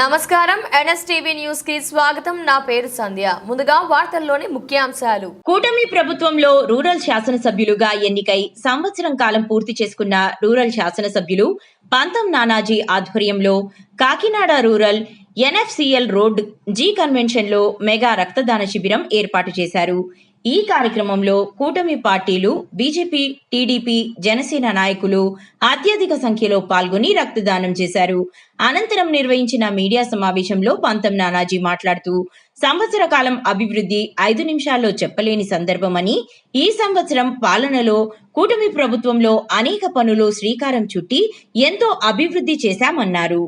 నమస్కారం. ఎన్ఎస్టీవీ న్యూస్కి స్వాగతం. నా పేరు సంధ్య. ముందుగా వార్తల్లోని ముఖ్యాంశాలు. కూటమి ప్రభుత్వంలో రూరల్ శాసనసభ్యులుగా ఎన్నికై సంవత్సరం కాలం పూర్తి చేసుకున్న రూరల్ శాసనసభ్యులు పంతం నానాజీ ఆధ్వర్యంలో Kakinada rural NFCL road G కన్వెన్షన్లో mega రక్తదాన శిబిరం ఏర్పాటు చేశారు. ఈ కార్యక్రమంలో కూటమి పార్టీలు బీజేపీ టీడీపీ జనసేన నాయకులు అత్యధిక సంఖ్యలో పాల్గొని రక్తదానం చేశారు. అనంతరం నిర్వహించిన మీడియా సమావేశంలో పంతం నానాజీ మాట్లాడుతూ సంవత్సర కాలం అభివృద్ధి ఐదు నిమిషాల్లో చెప్పలేని సందర్భమని ఈ సంవత్సరం పాలనలో కూటమి ప్రభుత్వంలో అనేక పనులు శ్రీకారం చుట్టి ఎంతో అభివృద్ధి చేశామన్నారు.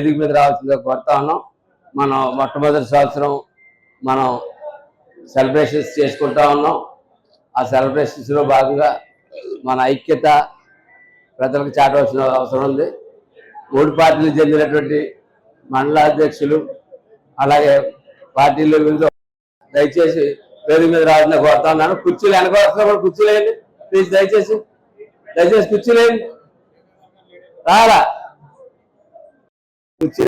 వేదిక మీద రావాల్సిందిగా కోరుతా ఉన్నాం. మనం మొట్టమొదటి సంవత్సరం మనం సెలబ్రేషన్స్ చేసుకుంటా ఉన్నాం. ఆ సెలబ్రేషన్స్లో భాగంగా మన ఐక్యత ప్రజలకు చాటవలసిన అవసరం ఉంది. మూడు పార్టీలు చెందినటువంటి మండలాధ్యక్షులు అలాగే పార్టీలు వివిధ దయచేసి వేదిక మీద రావాల్సిన కోరుతా ఉన్నాను. కుర్చీలు వెనకొస్తున్నా కూడా కుర్చీలేయండి ప్లీజ్ దయచేసి దయచేసి కుర్చీలేయండి రారా? ఈరోజు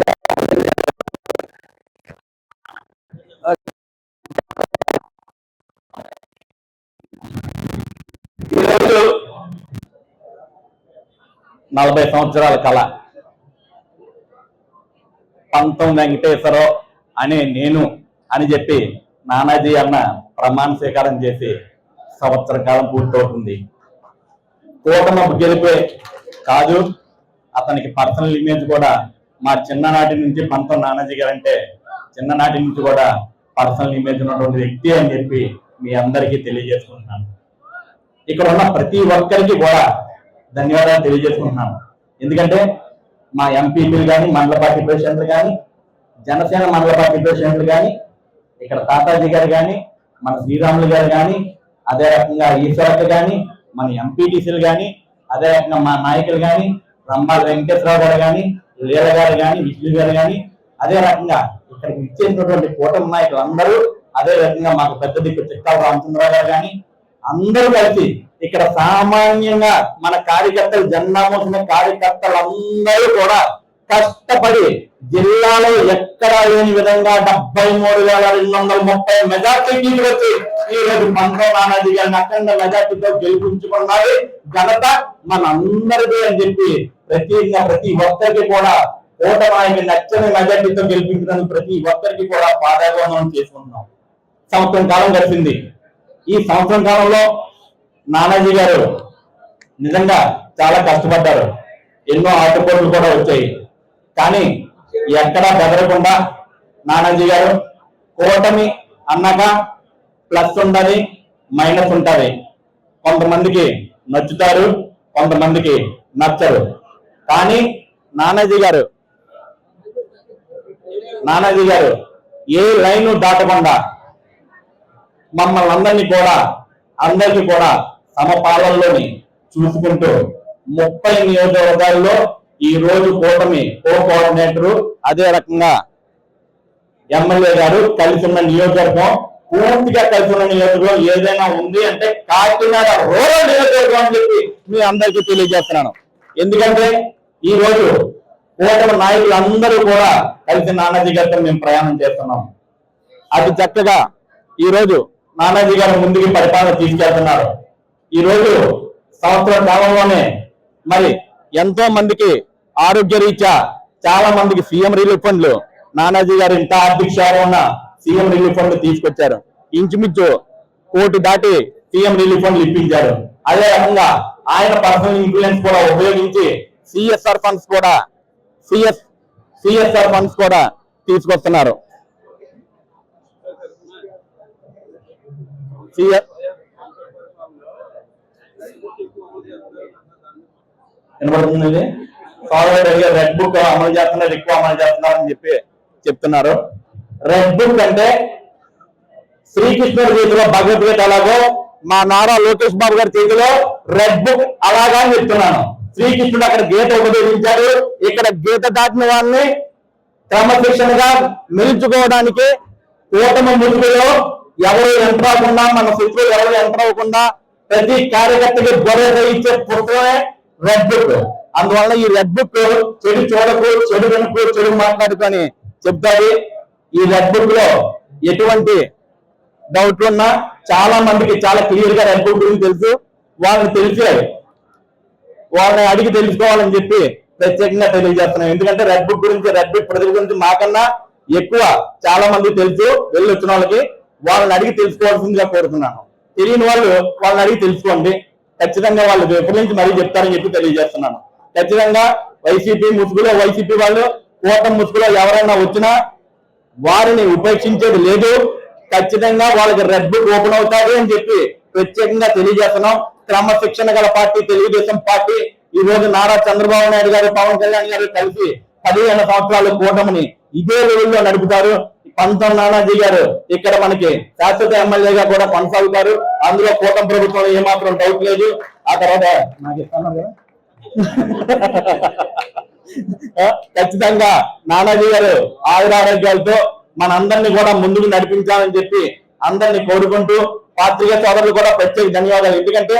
నలభై సంవత్సరాల కళ. పంతం వెంకటేశ్వరరావు అనే నేను అని చెప్పి నానాజీ అన్న ప్రమాణ స్వీకారం చేసి సంవత్సర కాలం పూర్తవుతుంది. కూటమి గెలిపే కాదు అతనికి పర్సనల్ ఇమేజ్ కూడా మా చిన్ననాటి నుంచి పంతం నానాజీ గారు అంటే చిన్ననాటి నుంచి కూడా పర్సనల్ ఇమేజ్ ఉన్నటువంటి వ్యక్తి అని చెప్పి మీ అందరికీ తెలియజేసుకుంటున్నాను. ఇక్కడ ఉన్న ప్రతి ఒక్కరికి కూడా ధన్యవాదాలు తెలియజేసుకుంటున్నాను. ఎందుకంటే మా ఎంపీపీలు కానీ మండల పార్టీ ప్రెసిడెంట్లు కానీ జనసేన మండల పార్టీ ప్రెసిడెంట్లు కానీ ఇక్కడ తాతాజీ గారు కానీ మన శ్రీరాములు గారు కానీ అదే రకంగా ఈశ్వరత్ కానీ మన ఎంపీటీసీలు కానీ అదే రకంగా మా నాయకులు కానీ రంభాల వెంకటేశ్వరరావు గారు కానీ లీల గారు కానీ విష్ణు గారు కానీ అదే రకంగా ఇక్కడికి ఇచ్చేసినటువంటి కూటమి నాయకులందరూ అదే రకంగా మాకు పెద్ద దిక్కు చిక్కాల రామచంద్రరావు గారు కానీ అందరూ కలిసి ఇక్కడ సామాన్యంగా మన కార్యకర్తలు జెండా కార్యకర్తలందరూ అందరూ కూడా కష్టపడి జిల్లాలో ఎక్కడా లేని విధంగా డెబ్బై మూడు వేల రెండు వందల ముప్పై మెజార్టీ వచ్చి ఈ రోజు మంత్రం నానాజీ గారిని అఖండ మెజార్టీతో గెలిపించుకున్నది ఘనత మన అందరిది అని చెప్పి ప్రత్యేకంగా ప్రతి ఒక్కరికి కూడా కూటమి నచ్చని మెజార్టీతో గెలిపించడానికి ప్రతి ఒక్కరికి కూడా పాదాభివందనం చేసుకుంటున్నాం. సంవత్సరం కాలం గడిచింది. ఈ సంవత్సరం కాలంలో నానాజీ గారు నిజంగా చాలా కష్టపడ్డారు. ఎన్నో ఆటపోట్లు కూడా వచ్చాయి. కానీ ఎక్కడా బెదరకుండా నానాజీ గారు కూటమి అన్నాక ప్లస్ ఉండాలి మైనస్ ఉంటుంది కొంతమందికి నచ్చుతారు కొంతమందికి నచ్చరు. కానీ నానాజీ గారు నానాజీ గారు ఏ లైన్ దాటకుండా మమ్మల్ని అందరినీ కూడా అందరికీ కూడా సమపాలనలోని చూసుకుంటూ ముప్పై నియోజకవర్గాల్లో ఈ రోజు కూటమి కో కోఆర్డినేటర్ అదే రకంగా ఎమ్మెల్యే గారు కలిసి ఉన్న నియోజకవర్గం పూర్తిగా కలిసి ఉన్న నియోజకవర్గం ఏదైనా ఉంది అంటే కాకినాడ రూరల్ నియోజకవర్గం అని చెప్పి మీ అందరికీ తెలియజేస్తున్నాను. ఎందుకంటే ఈ రోజు కూటమి నాయకులు అందరూ కూడా కలిసి నానాజీ గారితో మేము ప్రయాణం చేస్తున్నాం. అతి చక్కగా ఈ రోజు నానాజీ గారు ముందుకు పరిపాలన తీసుకెళ్తున్నారు. ఈ రోజు సంవత్సర కాలంలోనే మరి ఎంతో మందికి ఆరోగ్య రీత్యా చాలా మందికి సీఎం రిలీఫ్ ఫండ్లు నానాజీ గారు ఇంత ఆర్థిక ఉన్న సీఎం రిలీఫ్ ఫండ్లు తీసుకొచ్చారు. ఇంచుమించు కోటి దాటి సీఎం రిలీఫ్ ఫండ్లు ఇప్పించారు. అదే రకంగా ఆయన పర్సనల్ ఇన్ఫ్లుయెన్స్ కూడా ఉపయోగించి సిఎస్ఆర్ ఫండ్స్ కూడా సిఎస్ సిఎస్ఆర్ ఫండ్స్ కూడా తీసుకొస్తున్నారు. సీఎం రెడ్ బుక్ అమలు చేస్తున్నారు ఎక్కువ అమలు చేస్తున్నారు అని చెప్పి చెప్తున్నారు. రెడ్ బుక్ అంటే శ్రీకృష్ణుడి చేతిలో భగవద్గీత ఎలాగో మా నారా లోకేష్ బాబు గారి చేతిలో రెడ్ బుక్ అలాగా అని చెప్తున్నాను. శ్రీకృష్ణుడు అక్కడ గీత ఉపదేశించాడు. ఇక్కడ గీత దాటిన వాళ్ళని క్రమశిక్షణగా నిలుచుకోవడానికి కూటమి ముసుగులో ఎవరు ఎంటర్ అవ్వకుండా మన శత్రువులు ఎవరు ఎంటర్ అవ్వకుండా ప్రతి కార్యకర్తకి గొడవ ఇచ్చే పుస్తకమే రెడ్ బుక్ అందువల్ల ఈ రెడ్ బుక్ చెడు చూడకు చెడు వెనుకు చెడు మాట్లాడుకొని చెప్తాది ఈ రెడ్ బుక్లో ఎటువంటి డౌట్లు ఉన్నా చాలా మందికి చాలా క్లియర్గా రెడ్ బుక్ గురించి తెలుసు. వాళ్ళని తెలిసే వాళ్ళని అడిగి తెలుసుకోవాలని చెప్పి ప్రత్యేకంగా తెలియజేస్తున్నాం. ఎందుకంటే రెడ్ బుక్ గురించి రెడ్ బుక్ ప్రజల గురించి మాకన్నా ఎక్కువ చాలా మంది తెలుసు వెళ్ళి వచ్చిన వాళ్ళకి వాళ్ళని అడిగి తెలుసుకోవాల్సిందిగా కోరుతున్నాను. తెలియని వాళ్ళు వాళ్ళని అడిగి తెలుసుకోండి. ఖచ్చితంగా వాళ్ళు ఎప్పటి నుంచి మరీ చెప్తారని చెప్పి తెలియజేస్తున్నాను. ఖచ్చితంగా వైసీపీ ముసుగులో వైసీపీ వాళ్ళు కూటమి ముసుగులో ఎవరైనా వచ్చినా వారిని ఉపేక్షించేది లేదు. ఖచ్చితంగా వాళ్ళకి రెడ్ బుక్ ఓపెన్ అవుతాది అని చెప్పి ప్రత్యేకంగా తెలియజేస్తున్నాం. క్రమశిక్షణ గల పార్టీ తెలుగుదేశం పార్టీ ఈ రోజు నారా చంద్రబాబు నాయుడు గారు పవన్ కళ్యాణ్ గారు కలిసి పదిహేను సంవత్సరాల కూటమిని ఇదే లెవెల్లో నడుపుతారు. పంతం నానాజీ గారు ఇక్కడ మనకి శాశ్వత ఎమ్మెల్యేగా కూడా కొనసాగుతారు. అందులో కూటమి ప్రభుత్వం ఏమాత్రం డౌట్ లేదు. ఆ తర్వాత నాకు ఖచ్చితంగా నానాజీ గారు ఆయురారోగ్యాలతో మనందరినీ కూడా ముందుకు నడిపించాలని చెప్పి అందరినీ కోరుకుంటూ పాత్రిక సోదరులు కూడా ప్రత్యేక ధన్యవాదాలు. ఎందుకంటే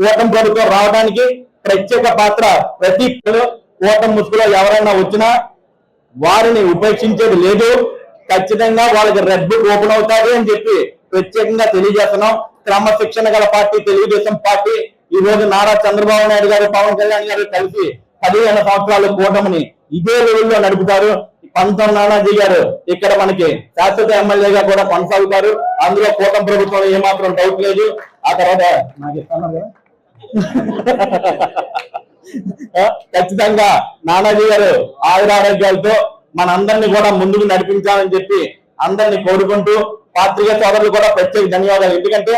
కూటమి ప్రభుత్వం రావడానికి ప్రత్యేక పాత్ర ప్రతి కూటమి ముసుగులో ఎవరైనా వచ్చినా వారిని ఉపేక్షించేది లేదు. ఖచ్చితంగా వాళ్ళకి రెడ్ బుక్ ఓపెన్ అవుతాది అని చెప్పి ప్రత్యేకంగా తెలియజేస్తున్నాం. క్రమశిక్షణ గల పార్టీ తెలుగుదేశం పార్టీ ఈ రోజు నారా చంద్రబాబు నాయుడు గారు పవన్ కళ్యాణ్ గారు కలిసి పదిహేను సంవత్సరాల కూటమిని ఇదే లెవెల్లో నడుపుతారు. పంతం నానాజీ గారు ఇక్కడ మనకి శాశ్వత ఎమ్మెల్యేగా కూడా కొనసాగుతారు. అందులో కూటమి ప్రభుత్వం ఏమాత్రం డౌట్ లేదు. ఆ తర్వాత నాకు ఇస్తాను. కదా ఖచ్చితంగా నానాజీ గారు ఆయురారోగ్యాలతో మనందరినీ కూడా ముందుకు నడిపించాలని చెప్పి అందరినీ కోరుకుంటూ పాత్రిక సోదరులు కూడా ప్రత్యేక ధన్యవాదాలు. ఎందుకంటే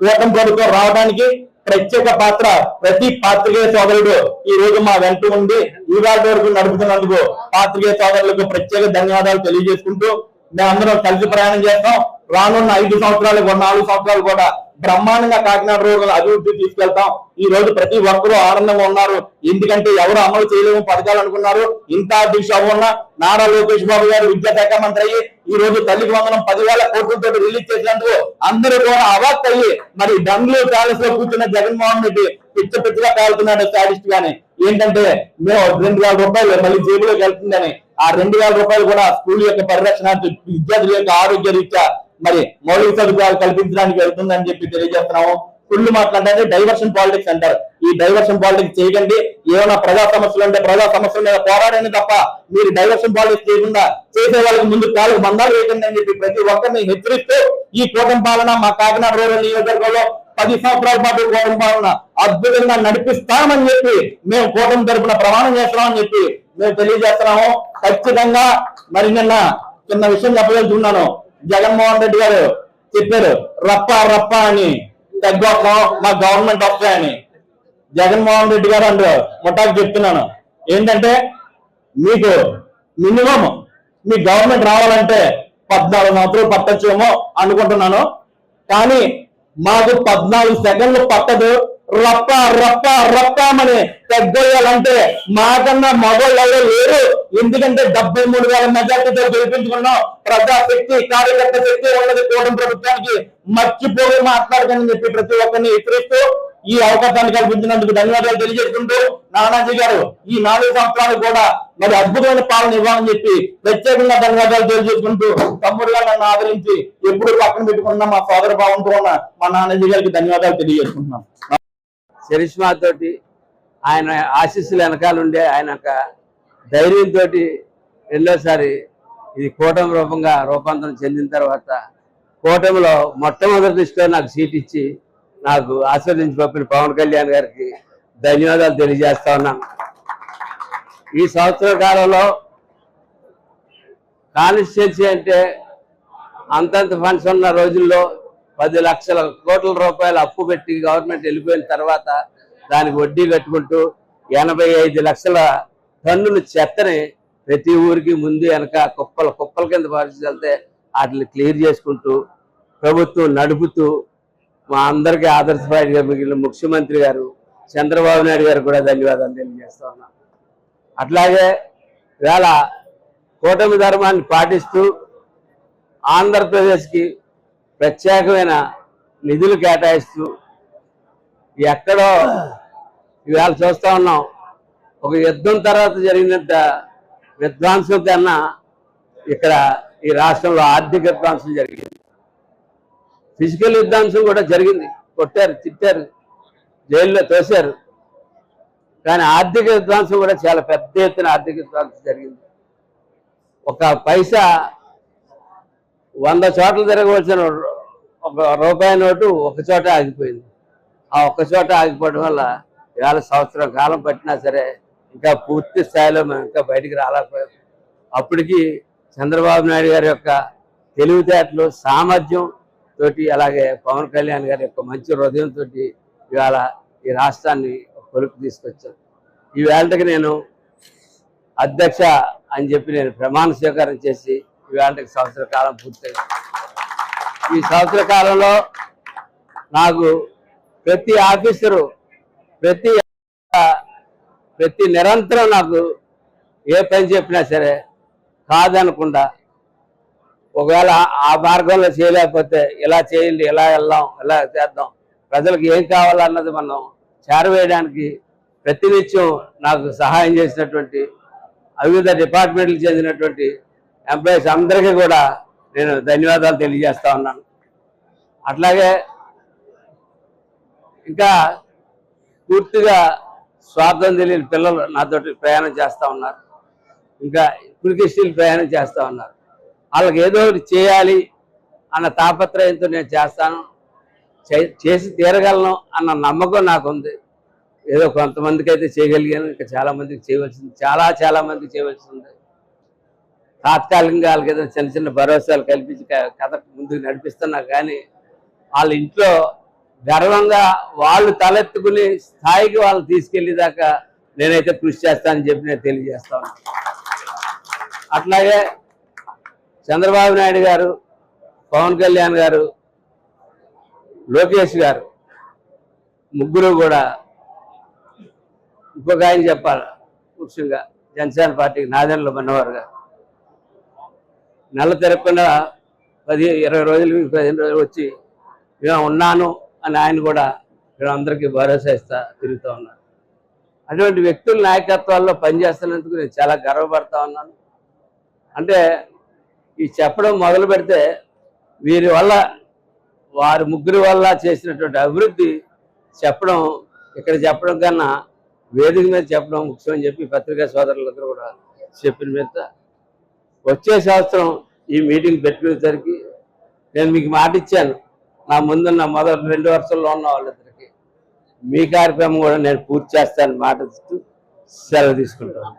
కూటమి కొడుకు రావడానికి ప్రత్యేక పాత్ర ప్రతి పాత్రికేయ సోదరుడు ఈ రోజు మా వెంట ఉండి ఈ వరకు నడుపుతున్నందుకు పాత్రికేయ సోదరులకు ప్రత్యేక ధన్యవాదాలు తెలియజేసుకుంటూ మేమందరం కలిసి ప్రయాణం చేస్తాం. రానున్న ఐదు సంవత్సరాలు నాలుగు సంవత్సరాలు కూడా బ్రహ్మాండంగా కాకినాడ రూరల్ అభివృద్ధి తీసుకెళ్తాం. ఈ రోజు ప్రతి ఒక్కరూ ఆనందంగా ఉన్నారు. ఎందుకంటే ఎవరు అమలు చేయలేము పథకాలు అనుకున్నారు ఇంత దిశ ఉన్న నారా లోకేష్ బాబు గారు విద్యాశాఖ మంత్రి అయ్యి ఈ రోజు తల్లికి వందనం పదివేల కోట్లతో రిలీజ్ చేసినందుకు అందరూ కూడా అవాక్ అయ్యి మరి బెంగళూరు ప్యాలెస్లో కూర్చున్న జగన్మోహన్ రెడ్డి పిచ్చ పిచ్చగా కాలుతున్నాడు స్టాటిస్ట్ గాని. ఏంటంటే మేము రెండు వేల రూపాయలు మళ్ళీ జేబులోకి వెళ్తుందని. ఆ రెండు వేల రూపాయలు కూడా స్కూల్ యొక్క పరిరక్షణ విద్యార్థుల యొక్క ఆరోగ్య రీత్యా మరి మౌలిక సదుపాయాలు కల్పించడానికి వెళ్తుందని చెప్పి తెలియజేస్తున్నాము. కుళ్ళు మాట్లాడితే డైవర్షన్ పాలిటిక్స్ అంటారు. ఈ డైవర్షన్ పాలిటిక్స్ చేయకండి. ఏమైనా ప్రజా సమస్యలు అంటే ప్రజా సమస్యల మీద పోరాడని తప్ప మీరు డైవర్షన్ పాలిటిక్స్ చేయకుండా చేసే వాళ్ళకి ముందు కాలు బంధాలు వేయకండి అని చెప్పి ప్రతి ఒక్కరిని హెచ్చరిస్తూ ఈ కూటమి పాలన మా కాకినాడ రూరల్ నియోజకవర్గంలో పది సంవత్సరాల పాటు కూటమి పాలన అద్భుతంగా నడిపిస్తామని చెప్పి మేము కూటమి తరపున ప్రమాణం చేస్తున్నామని చెప్పి మేము తెలియజేస్తున్నాము. ఖచ్చితంగా మరి నిన్న చిన్న విషయం చెప్పదలుచుకున్నాను. జగన్మోహన్ రెడ్డి గారు చెప్పారు రప్ప రప్ప అని. తగ్గొస్తాం మా గవర్నమెంట్ వస్తాయని జగన్మోహన్ రెడ్డి గారు అంటారు ముఠాకు చెప్తున్నాను. ఏంటంటే మీకు మినిమం మీ గవర్నమెంట్ రావాలంటే పద్నాలుగు సంవత్సరాలు పట్టచ్చేమో అనుకుంటున్నాను. కానీ మాకు పద్నాలుగు సెకండ్లు పట్టదు. రప్ప రప్ప రప్పమని తగ్గేయాలంటే మాకన్నా మగవాళ్ళు లేరు. ఎందుకంటే డెబ్బై మూడు వేల మెజార్టీతో గెలిపించుకున్నాం. ప్రజాశక్తి కార్యకర్త శక్తి ఉన్నది కూటమి ప్రభుత్వానికి మర్చిపోయి మాట్లాడకని చెప్పి ప్రతి ఒక్కరిని హెచ్చరిస్తూ ఈ అవకాశాన్ని కల్పించినందుకు ధన్యవాదాలు తెలియజేసుకుంటూ నానాజీ గారు ఈ నాలుగు సంవత్సరాలు కూడా మరి అద్భుతమైన పాలన ఇవ్వాలని చెప్పి ప్రత్యేకంగా ధన్యవాదాలు తెలియజేసుకుంటూ తమ్ముడుగా నన్ను ఆదరించి ఎప్పుడు పక్కన పెట్టుకున్న మా సోదర భావంతో ఉన్న మా నానాజీ గారికి ధన్యవాదాలు తెలియజేసుకుంటున్నాం. తోటి ఆయన ఆశీస్సులు వెనకాల ఉండే ఆయన యొక్క ధైర్యంతో రెండోసారి ఇది కూటమి రూపంగా రూపాంతరం చెందిన తర్వాత కూటమిలో మొట్టమొదటి దృష్టిలో నాకు సీట్ ఇచ్చి నాకు ఆస్వాదించి పంపిన పవన్ కళ్యాణ్ గారికి ధన్యవాదాలు తెలియజేస్తా ఉన్నాను. ఈ సంవత్సర కాలంలో కాన్స్టిట్యున్సీ అంటే అంతంత ఫండ్స్ ఉన్న రోజుల్లో పది లక్షల కోట్ల రూపాయలు అప్పు పెట్టి గవర్నమెంట్ వెళ్ళిపోయిన తర్వాత దానికి వడ్డీ కట్టుకుంటూ ఎనభై ఐదు లక్షల టన్నుల చెత్తని ప్రతి ఊరికి ముందు వెనక కుప్పల కుప్పల కింద పరిస్థితి వాటిని క్లియర్ చేసుకుంటూ ప్రభుత్వం నడుపుతూ మా అందరికీ ఆదర్శప్రాయంగా మిగిలిన ముఖ్యమంత్రి గారు చంద్రబాబు నాయుడు గారు కూడా ధన్యవాదాలు తెలియజేస్తా ఉన్నాం. అట్లాగే వేళ కూటమి ధర్మాన్ని పాటిస్తూ ఆంధ్రప్రదేశ్కి ప్రత్యేకమైన నిధులు కేటాయిస్తూ ఎక్కడో ఇవాళ చూస్తా ఉన్నాం. ఒక యుద్ధం తర్వాత జరిగినంత విధ్వంసం కన్నా ఇక్కడ ఈ రాష్ట్రంలో ఆర్థిక విధ్వంసం జరిగింది. ఫిజికల్ విధ్వంసం కూడా జరిగింది. కొట్టారు తిట్టారు జైల్లో తోశారు. కానీ ఆర్థిక విధ్వంసం కూడా చాలా పెద్ద ఎత్తున ఆర్థిక విధ్వంసం జరిగింది. ఒక పైసా వంద చోట్ల తిరగవలసిన ఒక రూపాయి నోటు ఒక చోట ఆగిపోయింది. ఆ ఒక్క చోట ఆగిపోవడం వల్ల ఇవాళ సంవత్సరం కాలం పట్టినా సరే ఇంకా పూర్తి స్థాయిలో మేము ఇంకా బయటికి రాలేకపోయాం. అప్పటికి చంద్రబాబు నాయుడు గారి యొక్క తెలివితేటలు సామర్థ్యం తోటి అలాగే పవన్ కళ్యాణ్ గారి యొక్క మంచి హృదయంతో ఇవాళ ఈ రాష్ట్రాన్ని కొలుపు తీసుకొచ్చాం. ఈ వేళకి నేను అధ్యక్ష అని చెప్పి నేను ప్రమాణ స్వీకారం చేసి ఈ సంవత్సర కాలం పూర్తయింది. ఈ సంవత్సర కాలంలో నాకు ప్రతి ఆఫీసరు ప్రతి ప్రతి నిరంతరం నాకు ఏ పని చెప్పినా సరే కాదనకుండా ఒకవేళ ఆ మార్గంలో చేయలేకపోతే ఇలా చేయండి ఇలా వెళ్దాం ఇలా చేద్దాం ప్రజలకు ఏం కావాలన్నది మనం చేరవేయడానికి ప్రతినిత్యం నాకు సహాయం చేసినటువంటి వివిధ డిపార్ట్మెంట్లకు చెందినటువంటి ఎంప్లాయీస్ అందరికీ కూడా నేను ధన్యవాదాలు తెలియజేస్తా ఉన్నాను. అట్లాగే ఇంకా పూర్తిగా స్వార్థం తెలియని పిల్లలు నాతోటి ప్రయాణం చేస్తూ ఉన్నారు. ఇంకా కులికిస్టీలు ప్రయాణం చేస్తూ ఉన్నారు. వాళ్ళకి ఏదో ఒకటి చేయాలి అన్న తాపత్రయంతో నేను చేస్తాను. చే- చేసి తీరగలను అన్న నమ్మకం నాకు ఉంది ఏదో కొంతమందికి అయితే చేయగలిగాను ఇంకా చాలామందికి చేయవలసింది చాలా చాలామందికి చేయవలసింది. తాత్కాలికంగా వాళ్ళకి ఏదైనా చిన్న చిన్న భరోసాలు కల్పించి కథ ముందుకు నడిపిస్తున్నా కానీ వాళ్ళ ఇంట్లో గర్వంగా వాళ్ళు తలెత్తుకునే స్థాయికి వాళ్ళు తీసుకెళ్ళేదాకా నేనైతే కృషి చేస్తానని చెప్పి నేను తెలియజేస్తాను అట్లాగే చంద్రబాబు నాయుడు గారు పవన్ కళ్యాణ్ గారు లోకేష్ గారు ముగ్గురు కూడా ఇంకొక ఆయన చెప్పాలి ముఖ్యంగా జనసేన పార్టీకి నాదెండ్ల మన్నవారు గారు నెల తిరగకుండా పది ఇరవై రోజులు పదిహేను రోజులు వచ్చి మేము ఉన్నాను అని ఆయన కూడా ఇక్కడ అందరికీ భరోసా ఇస్తా తిరుగుతూ ఉన్నారు. అటువంటి వ్యక్తుల నాయకత్వాల్లో పనిచేస్తున్నందుకు నేను చాలా గర్వపడతా ఉన్నాను. అంటే ఈ చెప్పడం మొదలు పెడితే వీరి వల్ల వారి ముగ్గురి వల్ల చేసినటువంటి అభివృద్ధి చెప్పడం ఇక్కడ చెప్పడం కన్నా వేదిక మీద చెప్పడం ముఖ్యం అని చెప్పి పత్రికా సోదరులందరూ కూడా చెప్పిన మీద వచ్చే సంవత్సరం ఈ మీటింగ్ పెట్టుకునేసరికి నేను మీకు మాట ఇచ్చాను. నా ముందున్న మొదటి రెండు వరుసల్లో ఉన్న వాళ్ళిద్దరికి మీ కార్యక్రమం కూడా నేను పూర్తి చేస్తాను మాట ఇస్తూ సెలవు తీసుకుంటాను.